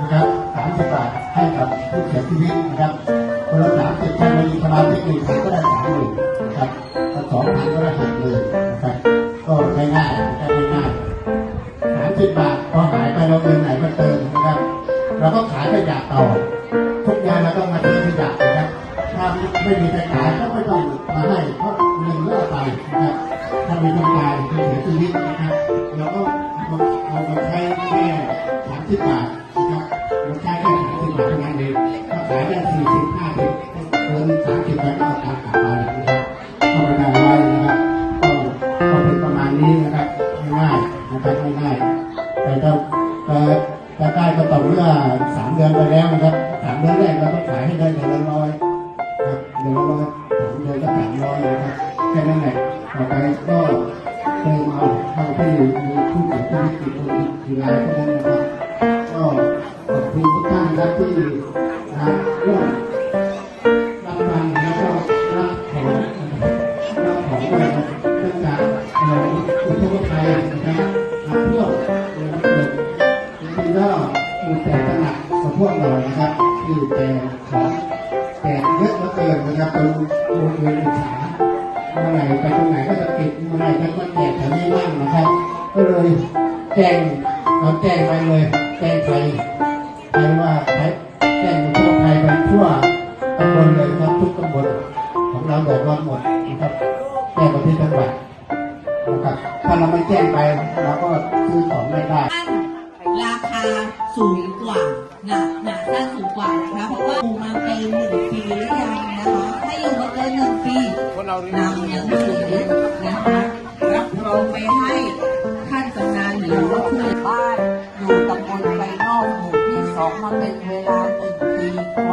นะครับ30บาทให้กับผู้เสียชีวิตนะครับคนละ30ถ้ามีสมาชิกหนึ่งคนก็ได้สามหมื่นนะครับถ้าสองพันก็ได้หกหมื่นนะครับก็ง่ายๆนะครับง่ายๆสามสิบบาทพอหายไปเราเงินไหนมาเติมนะครับเราก็ขายขยะต่อ ทุกงานเราต้องมาทิ้งขยะนะครับถ้าไม่มีใครขายก็ไม่ต้องมาให้เพราะเงินเลิกไปนะครับถ้ามีคนตายมีเสียชีวิตนะครับเราก็เอามาใช้แค่สามสิบบาท แค่สามสิบบานเองขายได้สี่สิบห้าสิบเกินสามสิบแล้วก็ตามกลับไปนะครับก็ไม่ได้ไว้นะครับก็ก็เป็นประมาณนี้นะครับง่ายๆนะครับง่ายๆแต่ถ้าแต่ได้ก็ต่อเมื่อสามเดือนไปแล้วนะครับสามเดือนแรกเราต้องขายให้ได้เดือนละร้อยครับเดือนละร้อยสามเดือนก็สามร้อยนะครับแค่นั้นแหละต่อไปก็เติมเอาเท่าที่ผู้เสียชีวิตกี่คนกี่รายเท่านั้นะครับ คุณทุกท่านครับที่นะร่วมรับฟังแล้วก็รับของรับของอะไรเนื่องจากเอ่ออุทกภัยนะครับน้ำท่วมเอ่อเกิดจริงๆก็มีแต่ตระหนักกับพวกเรานะครับที่แต่ของแต่เยอะเหลือเกินนะครับจนโรงเรียนอิจฉาเมื่อไหร่ไปตรงไหนก็จะปิดเมื่อไหร่จะมาแจกแถวนี้บ้างนะครับ ก็เลยแจงเราแจงไปเลยแจงใคร ใครว่าใครแจ้งทั่วไทยไปทั่วตำบลเลยครับทุกตำบลของเราเดือดร้อนหมดนะครับแจ้งไปที่จังหวัดนะครับถ้าเราไม่แจ้งไปเราก็ซื้อของไม่ได้ ราคาสูงกว่าหนาหนาสั้นสูงกว่านะคะเพราะว่าอยู่มาเป็นหนึ่งปีหรือยังนะคะถ้าอยู่มาเกินหนึ่งปีนำหนังสือนะคะรับรองไปให้ สองมาเป็นเวลาหนึ่งปี